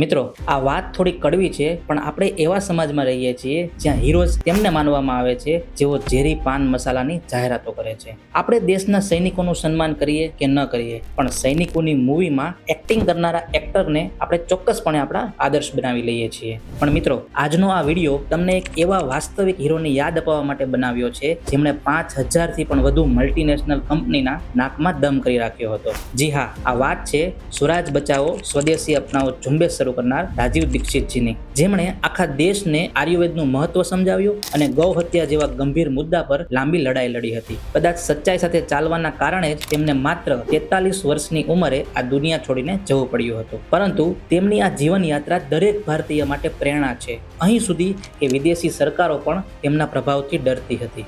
મિત્રો, આ વાત થોડી કડવી છે, પણ આપણે એવા સમાજમાં રહીએ છીએ જ્યાં હીરોઝ તેમને માનવામાં આવે છે, જેઓ ઝેરી પાન મસાલાની જાહેરાતો કરે છે. આપણે દેશના સૈનિકોનું સન્માન કરીએ કે ન કરીએ, પણ સૈનિકોની મૂવીમાં એક્ટિંગ કરનારા એક્ટરને આપણે ચોક્કસપણે આપણા આદર્શ બનાવી લઈએ છીએ. પણ મિત્રો, આજનો આ વીડિયો તમને એક એવા વાસ્તવિક હીરોની યાદ અપાવવા માટે બનાવ્યો છે, જેમણે પાંચ હજારથી પણ વધુ મલ્ટીનેશનલ કંપનીના નાકમાં દમ કરી રાખ્યો હતો. જી હા, આ વાત છે, સ્વરાજ બચાવો, સ્વદેશી અપનાવો, ઝુંબેશ શરૂ કરનાર રાજીવ દીક્ષિતજીની, જેમણે આખા દેશને આયુર્વેદનું મહત્વ સમજાવ્યું અને ગૌ હત્યા જેવા ગંભીર મુદ્દા પર લાંબી લડાઈ લડી હતી. કદાચ સચ્ચાઈ સાથે ચાલવાના કારણે જ તેમને માત્ર તેતાલીસ વર્ષની ઉંમરે આ દુનિયા છોડીને જવું પડ્યું હતું. પરંતુ તેમની આ જીવન યાત્રા દરેક ભારતીય માટે પ્રેરણા છે. અહીં સુધી કે વિદેશી સરકારો પણ તેમના પ્રભાવથી ડરતી હતી.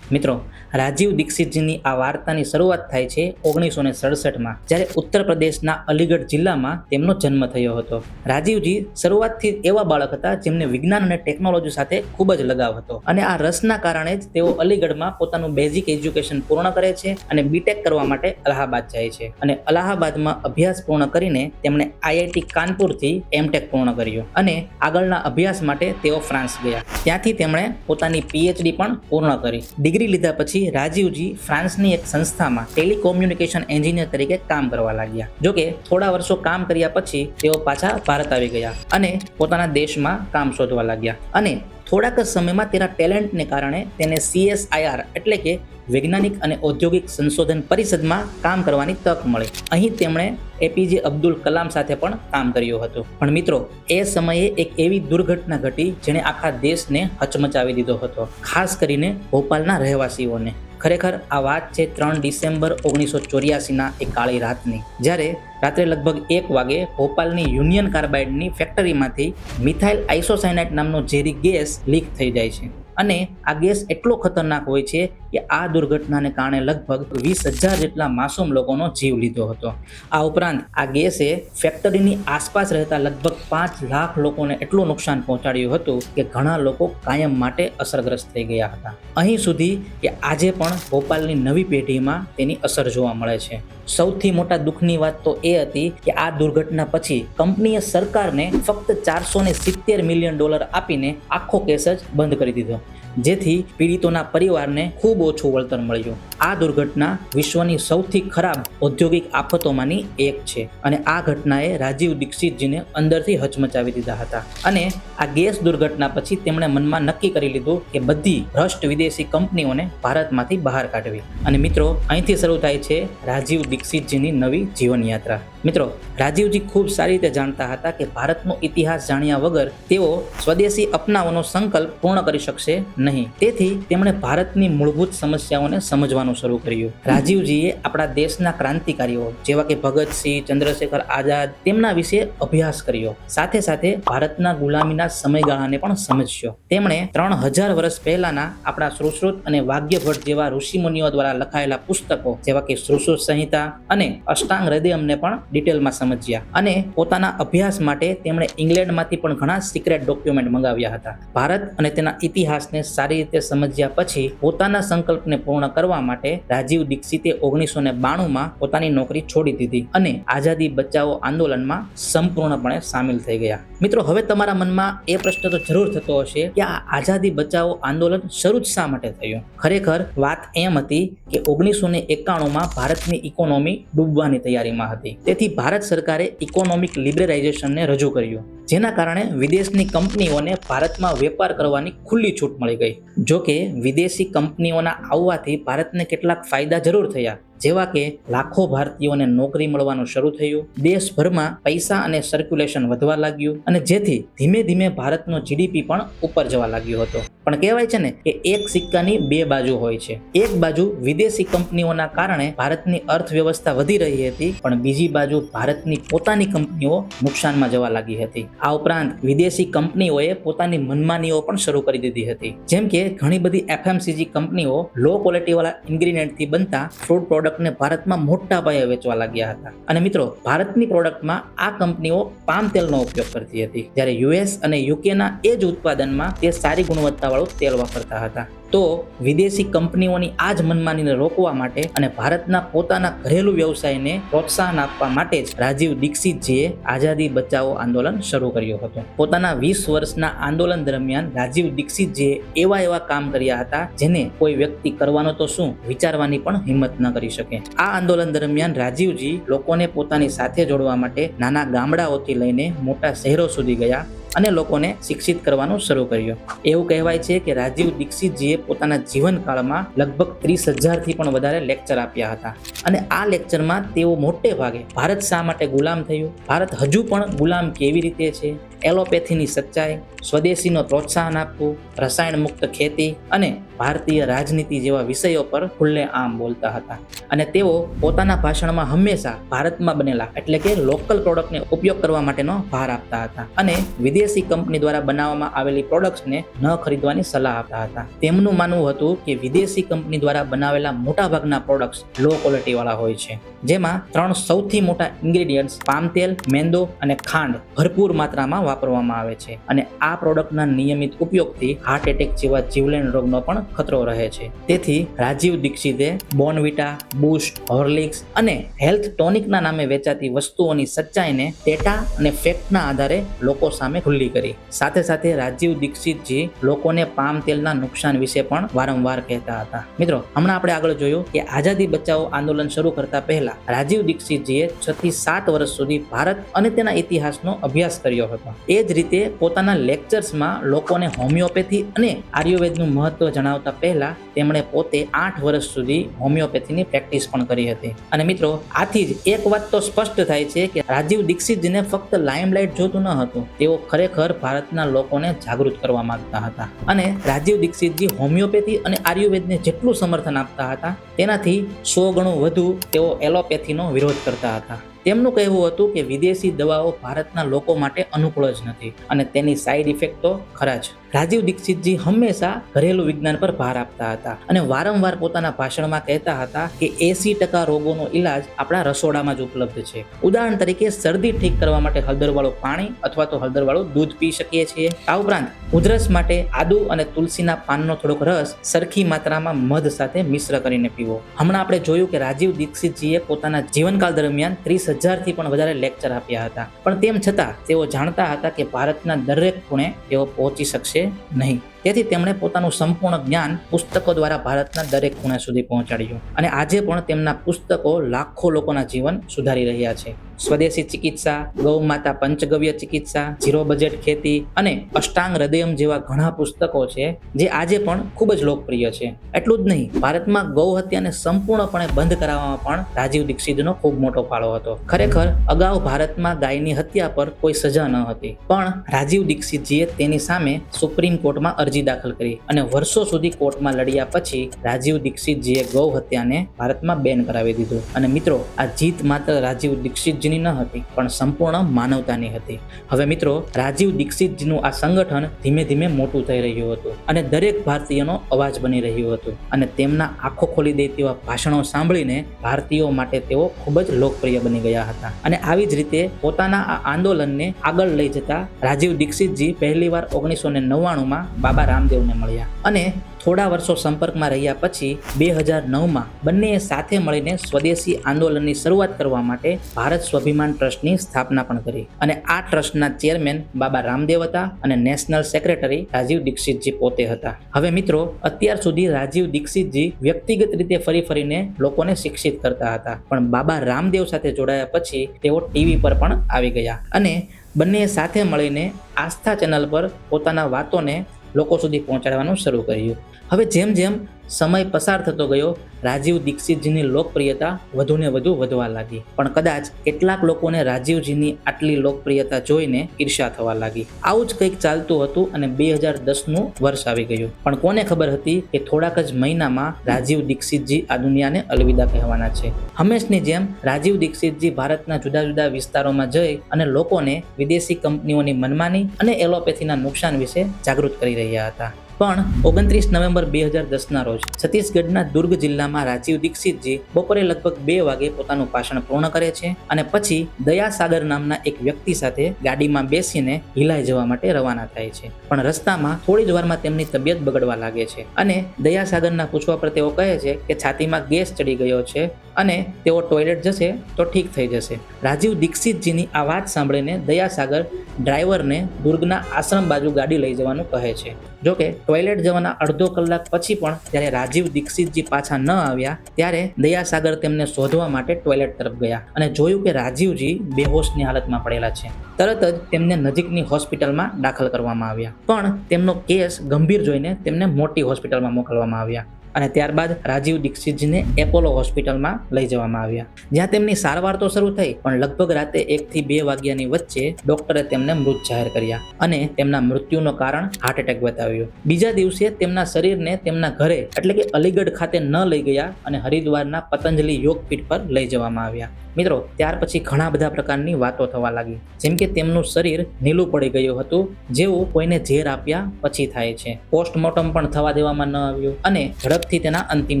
મિત્રો, રાજીવ દીક્ષિતજીની આ વાર્તાની શરૂઆત થાય છે ઓગણીસો ને સડસઠમાં, જ્યારે ઉત્તર પ્રદેશના અલીગઢ જિલ્લામાં તેમનો જન્મ થયો હતો. રાજીવજી શરૂઆતથી એવા બાળક હતા જેમને વિજ્ઞાન અને ટેકનોલોજી સાથે ખૂબ જ લગાવ હતો અને આ રસના કારણે જ તેઓ અલીગઢમાં પોતાનું બેઝિક એજ્યુકેશન પૂર્ણ કરે છે અને બીટેક કરવા માટે અલ્હાબાદ જાય છે અને અલ્હાબાદમાં અભ્યાસ પૂર્ણ કરીને તેમણે આઈઆઈટી કાનપુરથી એમટેક પૂર્ણ કર્યો અને આગળના અભ્યાસ માટે તેઓ ફ્રાન્સ ગયા. ત્યાંથી તેમણે પોતાની પીએચડી પણ પૂર્ણ કરી. લીધા પછી રાજીવજી ફ્રાન્સની એક સંસ્થામાં ટેલિકોમ્યુનિકેશન એન્જિનિયર તરીકે કામ કરવા લાગ્યા. જોકે થોડા વર્ષો કામ કર્યા પછી તેઓ પાછા ભારત આવી ગયા અને પોતાના દેશમાં કામ શોધવા લાગ્યા. અને થોડાક જ સમયમાં તેના ટેલેન્ટને કારણે તેને સીએસઆઈઆર એટલે કે વૈજ્ઞાનિક અને ઔદ્યોગિક સંશોધન પરિષદમાં કામ કરવાની તક મળી. અહીં તેમણે એપીજે અબ્દુલ કલામ સાથે પણ કામ કર્યું હતું. પણ મિત્રો, એ સમયે એક એવી દુર્ઘટના ઘટી જેણે આખા દેશને હચમચાવી દીધો હતો, ખાસ કરીને ભોપાલના રહેવાસીઓને. ખરેખર આ વાત છે ત્રણ ડિસેમ્બર ઓગણીસો ચોર્યાસીના એક કાળી રાતની, જ્યારે રાત્રે લગભગ એક વાગે ભોપાલની યુનિયન કાર્બાઇડની ફેક્ટરીમાંથી મિથાઇલ આઇસોસાયનાઇટ નામનો ઝેરી ગેસ લીક થઈ જાય છે. અને આ ગેસ એટલો ખતરનાક હોય છે કે આ દુર્ઘટનાને કારણે લગભગ વીસ હજાર જેટલા માસૂમ લોકોનો જીવ લીધો હતો. આ ઉપરાંત આ ગેસે ફેક્ટરીની આસપાસ રહેતા લગભગ પાંચ લાખ લોકોને એટલું નુકસાન પહોંચાડ્યું હતું કે ઘણા લોકો કાયમ માટે અસરગ્રસ્ત થઈ ગયા હતા. અહીં સુધી કે આજે પણ ભોપાલની નવી પેઢીમાં તેની અસર જોવા મળે છે. સૌથી મોટા દુઃખની વાત તો એ હતી કે આ દુર્ઘટના પછી કંપનીએ સરકારને ફક્ત ચારસો ને સિત્તેર મિલિયન ડોલર આપીને આખો કેસ જ બંધ કરી દીધો. જેથી પીડિતોના પરિવારને ખૂબ ઓછું વળતર મળ્યું. આ દુર્ઘટના વિશ્વની સૌથી ખરાબ ઔદ્યોગિક આફતોમાંની એક છે અને આ ઘટનાએ રાજીવ દીક્ષિતજીને અંદરથી હચમચાવી દીધા હતા. અને આ ગેસ દુર્ઘટના પછી તેમણે મનમાં નક્કી કરી લીધું કે બધી ભ્રષ્ટ વિદેશી કંપનીઓને ભારતમાંથી બહાર કાઢવી. અને મિત્રો, અહીંથી શરૂ થાય છે રાજીવ દીક્ષિતજીની નવી જીવનયાત્રા. મિત્રો, રાજીવજી ખૂબ સારી રીતે જાણતા હતા કે ભારતનો ઇતિહાસ જાણ્યા વગર તેઓ સ્વદેશી અપનાવવાનો સંકલ્પ પૂર્ણ કરી શકશે નહીં તેથી તેમણે ભારતની મૂળભૂત સમસ્યાઓને સમજવાનું શરૂ કર્યું. રાજીવજીએ આપણા દેશના ક્રાંતિકારીઓ જેવા કે ભગતસિંહ, ચંદ્રશેખર આઝાદ તેમના વિશે અભ્યાસ કર્યો. સાથે સાથે ભારતના ગુલામીના સમયગાળાને પણ સમજ્યો. તેમણે ત્રણ હજાર વર્ષ પહેલાના આપણા સુશ્રુત અને વાગ્યભટ્ટ જેવા ઋષિમુનિઓ દ્વારા લખાયેલા પુસ્તકો જેવા કે સુશ્રુત સંહિતા અને અષ્ટાંગ હૃદયમને પણ ડિટેલમાં સમજ્યા અને પોતાના અભ્યાસ માટે તેમણે ઇંગ્લેન્ડમાંથી પણ ઘણા સિક્રેટ ડોક્યુમેન્ટ મંગાવ્યા હતા. ભારત અને તેના ઇતિહાસને સારી રીતે સમજ્યા પછી પોતાના સંકલ્પને પૂર્ણ કરવા માટે રાજીવ દીક્ષિતે ઓગણીસો ને બાણુંમાં પોતાની નોકરી છોડી દીધી અને આઝાદી બચાવો આંદોલનમાં સંપૂર્ણપણે સામેલ થઈ ગયા. મિત્રો, હવે તમારા મનમાં એ પ્રશ્ન તો જરૂર થતો હશે કે આ આઝાદી બચાવો આંદોલન શરૂ જ શા માટે થયું? ખરેખર વાત એમ હતી કે ઓગણીસો ને એકાણુંમાં ભારતની ઇકોનોમી ડૂબવાની તૈયારીમાં હતી. તેથી ભારત સરકારે ઇકોનોમિક લિબરલાઇઝેશનને રજૂ કર્યું, જેના કારણે વિદેશની કંપનીઓને ભારતમાં વેપાર કરવાની ખુલ્લી છૂટ મળી ગઈ. જો કે વિદેશી કંપનીઓના આવવાથી ભારતને કેટલાક ફાયદા જરૂર થયા. જેવા કે લાખો ભારતીયોને નોકરી મળવાનું શરૂ થયું, દેશભરમાં પૈસા અને સર્ક્યુલેશન વધવા લાગ્યું અને જેથી ધીમે ધીમે ભારતનો જીડીપી પણ ઉપર જવા લાગ્યો હતો. પણ કહેવાય છે ને કે એક સિક્કાની બે બાજુ હોય છે. એક બાજુ વિદેશી કંપનીઓના કારણે ભારતની અર્થવ્યવસ્થા વધી રહી હતી, પણ બીજી બાજુ ભારતની પોતાની કંપનીઓ નુકસાનમાં જવા લાગી હતી. આ ઉપરાંત વિદેશી કંપનીઓએ પોતાની મનમાનીઓ પણ શરૂ કરી દીધી હતી. જેમ કે ઘણી બધી એફએમસીજી કંપનીઓ લો ક્વોલિટીવાળા ઇન્ગ્રીડિયન્ટથી બનતા ફૂડ પ્રોડક્ટને ભારતમાં મોટા પાયે વેચવા લાગ્યા હતા. અને મિત્રો, ભારતની પ્રોડક્ટમાં આ કંપનીઓ પામ તેલનો ઉપયોગ કરતી હતી. જ્યારે યુએસ અને યુકેના એ જ ઉત્પાદનમાં તે સારી ગુણવત્તાવાળું તેલ વાપરતા હતા. તો વિદેશી કંપનીઓની આ જ મનમાનીને રોકવા માટે અને ભારતના પોતાના ઘરેલુ વ્યવસાયને પ્રોત્સાહન આપવા માટે જ રાજીવ દીક્ષિતજીએ આઝાદી બચાવો આંદોલન શરૂ કર્યું હતું. પોતાના વીસ વર્ષના આંદોલન દરમિયાન રાજીવ દીક્ષિતજીએ એવા એવા કામ કર્યા હતા જેને કોઈ વ્યક્તિ કરવાનો તો શું વિચારવાની પણ હિંમત ન કરી શકે. આ આંદોલન દરમિયાન રાજીવજી લોકોને પોતાની સાથે જોડવા માટે નાના ગામડાઓથી લઈને મોટા શહેરો સુધી ગયા. અને લોકોને શિક્ષિત કરવાનું શરૂ કર્યું. એવું કહેવાય છે કે રાજીવ દીક્ષિતજીએ પોતાના જીવનકાળમાં લગભગ ત્રીસ હજારથી પણ વધારે લેક્ચર આપ્યા હતા. અને આ લેક્ચરમાં તેઓ મોટે ભાગે ભારત શા માટે ગુલામ થયું? ભારત હજુ પણ ગુલામ કેવી રીતે છે? એલોપેથીની સચ્ચાઈ, સ્વદેશીનો પ્રોત્સાહન આપવું રસાયણ મુક્ત ખેતી અને ભારતીય રાજનીતિ જેવા વિષયો પર ખુલ્લે આમ બોલતા હતા. અને તેઓ પોતાના ભાષણમાં હંમેશા ભારતમાં બનેલા, એટલે કે લોકલ પ્રોડક્ટને ઉપયોગ કરવા માટેનો ભાર આપતા હતા અને વિદેશી કંપની દ્વારા બનાવવામાં આવેલી પ્રોડક્ટ્સને ન ખરીદવાની સલાહ આપતા હતા. તેમનું માનવું હતું કે વિદેશી કંપની દ્વારા બનાવેલા મોટાભાગના પ્રોડક્ટ્સ લો ક્વોલિટીવાળા હોય છે, જેમાં ત્રણ સૌથી મોટા ઇન્ગ્રેડિયન્ટ્સ, પામ તેલ, મેંદો અને ખાંડ ભરપૂર માત્રામાં વાપરવામાં આવે છે અને આ પ્રોડક્ટના નિયમિત ઉપયોગથી હાર્ટ એટેક જેવા જીવલેણ રોગનો પણ ખતરો રહે છે. તેથી રાજીવ દીક્ષિતે બોર્નવિટા, બુસ્ટ, હોર્લિક્સ અને હેલ્થ ટોનિકના નામે વેચાતી વસ્તુઓની સચ્ચાઈને ડેટા અને ફેક્ટના આધારે લોકો સામે ખુલ્લી કરી. સાથે સાથે રાજીવ દીક્ષિતજી લોકોને પામ તેલના નુકસાન વિશે પણ વારંવાર કહેતા હતા. મિત્રો, હમણાં આપણે આગળ જોયું કે આઝાદી બચાવો આંદોલન શરૂ કરતા પહેલા રાજીવ દીક્ષિતજીએ છ થી સાત વર્ષ સુધી ભારત અને તેના ઇતિહાસનો અભ્યાસ કર્યો હતો. એ જ રીતે પોતાના લેક્ચર્સમાં લોકોને હોમિયોપેથી અને આયુર્વેદનું મહત્વ જણાવતા પહેલા તેમણે પોતે આઠ વર્ષ સુધી હોમિયોપેથીની પ્રેક્ટિસ પણ કરી હતી. અને મિત્રો, આથી જ એક વાત તો સ્પષ્ટ થાય છે કે રાજીવ દીક્ષિતજીને ફક્ત લાઇમલાઇટ જોતું ન હતું. તેઓ ખરેખર ભારતના લોકોને જાગૃત કરવા માંગતા હતા. અને રાજીવ દીક્ષિતજી હોમિયોપેથી અને આયુર્વેદને જેટલું સમર્થન આપતા હતા, તેનાથી સો ગણું વધુ તેઓ એલોપેથીનો વિરોધ કરતા હતા. તેમનું કહેવું હતું કે વિદેશી દવાઓ ભારતના લોકો માટે અનુકૂળ જ નથી અને તેની સાઈડ ઇફેક્ટ તો ખરા જ. રાજીવ દીક્ષિતજી હંમેશા ઘરેલું વિજ્ઞાન પર ભાર આપતા હતા અને વારંવાર પોતાના ભાષણમાં કહેતા હતા કે એસી ટકા રોગોનો ઈલાજ આપણા રસોડામાં જ ઉપલબ્ધ છે. ઉદાહરણ તરીકે શરદી ઠીક કરવા માટે હળદરવાળું પાણી અથવા તો હળદરવાળું દૂધ પી શકીએ છીએ. આ ઉપરાંત ઉધરસ માટે આદુ અને તુલસીના પાનનો થોડોક રસ સરખી માત્રામાં મધ સાથે મિશ્ર કરીને પીવો. હમણાં આપણે જોયું કે રાજીવ દીક્ષિતજીએ પોતાના જીવનકાળ દરમિયાન ત્રીસ હજારથી પણ વધારે લેક્ચર આપ્યા હતા. પણ તેમ છતાં તેઓ જાણતા હતા કે ભારતના દરેક ખૂણે તેઓ પહોંચી શકશે નહીં. તેથી તેમણે પોતાનું સંપૂર્ણ જ્ઞાન પુસ્તકો દ્વારા ભારતના દરેક ખૂણે સુધી પહોંચાડ્યું. અને આજે પણ તેમના પુસ્તકો લાખો લોકોના જીવન સુધારી રહ્યા છે. સ્વદેશી ચિકિત્સા ગૌ માતા પંચગવ્ય ચિકિત્સા, ઝીરો બજેટ ખેતી અને અષ્ટાંગ હૃદયમ જેવા ઘણા પુસ્તકો છે, જે આજે પણ ખૂબ જ લોકપ્રિય છે. એટલું જ નહીં, ભારતમાં ગૌ હત્યાને સંપૂર્ણપણે બંધ કરાવવામાં પણ રાજીવ દીક્ષિતનો ખૂબ મોટો ફાળો હતો. ખરેખર, અગાઉ ભારતમાં ગાયની હત્યા પર કોઈ સજા ન હતી. પણ રાજીવ દીક્ષિતજીએ તેની સામે સુપ્રીમ કોર્ટમાં અરજી દાખલ કરી અને વર્ષો સુધી કોર્ટમાં લડ્યા પછી રાજીવ દીક્ષિતજીએ ગૌ હત્યાને ભારતમાં બેન કરાવી દીધું. અને મિત્રો, આ જીત માત્ર રાજીવ દીક્ષિતજીની ન હતી, પણ સંપૂર્ણ માનવતાની હતી. હવે મિત્રો, રાજીવ દીક્ષિતજીનું આ સંગઠન ધીમે ધીમે મોટું થઈ રહ્યું હતું અને દરેક ભારતીયનો અવાજ બની રહ્યું હતું અને તેમના આંખો ખોલી દે તેવા ભાષણો સાંભળીને ભારતીયો માટે તેઓ ખૂબ જ લોકપ્રિય બની ગયા હતા. અને આવી જ રીતે પોતાના આ આંદોલનને આગળ લઈ જતા રાજીવ દીક્ષિતજી પહેલીવાર ઓગણીસો ને નવ્વાણુંમાં બાબા રામદેવને મળ્યા અને થોડા વર્ષો સંપર્કમાં રહ્યા પછી બે હજાર નવમાં બંનેએ સાથે મળીને સ્વદેશી આંદોલનની શરૂઆત કરવા માટે ભારત સ્વાભિમાન ટ્રસ્ટની સ્થાપના પણ કરી. અને આ ટ્રસ્ટના ચેરમેન બાબા રામદેવ હતા અને નેશનલ સેક્રેટરી રાજીવ દીક્ષિતજી પોતે હતા. હવે મિત્રો, અત્યાર સુધી રાજીવ દીક્ષિતજી વ્યક્તિગત રીતે ફરી ફરીને લોકોને શિક્ષિત કરતા હતા. પણ બાબા રામદેવ સાથે જોડાયા પછી તેઓ ટીવી પર પણ આવી ગયા. અને બંને સાથે મળીને આસ્થા ચેનલ પર પોતાના વાતોને લોકો સુધી પહોંચાડવાનું શરૂ કર્યું. હવે જેમ જેમ સમય પસાર થતો ગયો. રાજીવ દીક્ષિતજીની લોકપ્રિયતા વધુને વધુ વધવા લાગી. પણ કદાચ કેટલાક લોકોને રાજીવજીની આટલી લોકપ્રિયતા જોઈને ઈર્ષા થવા લાગી. આવું જ કંઈક ચાલતું હતું અને બે હજાર દસનું વર્ષ આવી ગયું. પણ કોને ખબર હતી કે થોડાક જ મહિનામાં રાજીવ દીક્ષિતજી આ દુનિયાને અલવિદા કહેવાના છે. હંમેશની જેમ રાજીવ દીક્ષિતજી ભારતના જુદા જુદા વિસ્તારોમાં જઈ અને લોકોને વિદેશી કંપનીઓની મનમાની અને એલોપેથીના નુકસાન વિશે જાગૃત કરી રહ્યા હતા. પણ ઓગણત્રીસ નવેમ્બર બે હજાર દસના રોજ છત્તીસગઢના દુર્ગ જિલ્લામાં રાજીવ દીક્ષિતજી બપોરે લગભગ બે વાગે પોતાનું ભાષણ પૂર્ણ કરે છે અને પછી દયાસાગર નામના એક વ્યક્તિ સાથે ગાડીમાં બેસીને હિલાઈ જવા માટે રવાના થાય છે. પણ રસ્તામાં થોડી જ વારમાં તેમની તબિયત બગડવા લાગે છે અને દયાસાગરના પૂછવા પર તેઓ કહે છે કે છાતીમાં ગેસ ચડી ગયો છે અને તેઓ ટોયલેટ જશે તો ઠીક થઈ જશે. રાજીવ દીક્ષિતજીની આ વાત સાંભળીને દયાસાગર ડ્રાઈવરને દુર્ગના આશ્રમ બાજુ ગાડી લઈ જવાનું કહે છે. જોકે ટોયલેટ જવાના અડધો કલાક પછી પણ જ્યારે રાજીવ દીક્ષિતજી પાછા ન આવ્યા ત્યારે દયાસાગર તેમને શોધવા માટે ટોયલેટ તરફ ગયા અને જોયું કે રાજીવજી બેહોશની હાલતમાં પડેલા છે. તરત જ તેમને નજીકની હોસ્પિટલમાં દાખલ કરવામાં આવ્યા. પણ તેમનો કેસ ગંભીર જોઈને તેમને મોટી હોસ્પિટલમાં મોકલવામાં આવ્યા. અને ત્યારબાદ રાજીવ દીક્ષિતજીને એપોલો હોસ્પિટલમાં લઈ જવામાં આવ્યા. જ્યાં તેમની સારવાર તો શરૂ થઈ, પણ લગભગ રાતે એકથી બે વાગ્યાની વચ્ચે ડોક્ટરે તેમને મૃત જાહેર કર્યા અને તેમના મૃત્યુનો કારણ હાર્ટ એટેક બતાવ્યું. બીજા દિવસે તેમના શરીરને તેમના ઘરે, એટલે કે અલીગઢ ખાતે ન લઈ ગયા અને હરિદ્વારના પતંજલિ યોગપીઠ પર લઈ જવામાં આવ્યા. મિત્રો, ત્યાર પછી ઘણા બધા પ્રકારની વાતો થવા લાગી. જેમ કે તેમનું શરીર નીલું પડી ગયું હતું, જેવું કોઈને ઝેર આપ્યા પછી થાય છે. પોસ્ટમોર્ટમ પણ થવા દેવામાં ન આવ્યું અને ઝડપથી તેના અંતિમ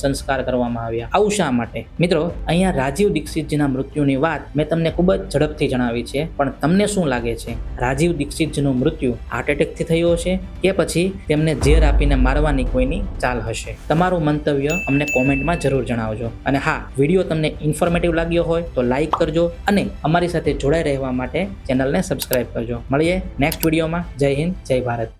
સંસ્કાર કરવામાં આવ્યા. આવું શા માટે? મિત્રો, અહીંયા રાજીવ દીક્ષિતજીના મૃત્યુની વાત મેં તમને ખૂબ જ ઝડપથી જણાવી છે, પણ તમને શું લાગે છે? રાજીવ દીક્ષિતજીનું મૃત્યુ હાર્ટ એટેકથી થયું હશે કે પછી તેમને ઝેર આપીને મારવાની કોઈની ચાલ હશે? તમારું મંતવ્ય અમને કોમેન્ટમાં જરૂર જણાવજો. અને હા, વીડિયો તમને ઇન્ફોર્મેટિવ લાગ્યો હોય તો લાઈક કરજો અને અમારી સાથે જોડાઈ રહેવા માટે ચેનલને સબસ્ક્રાઇબ કરજો. મળીએ નેક્સ્ટ વિડીયોમાં. જય હિન્દ, જય ભારત.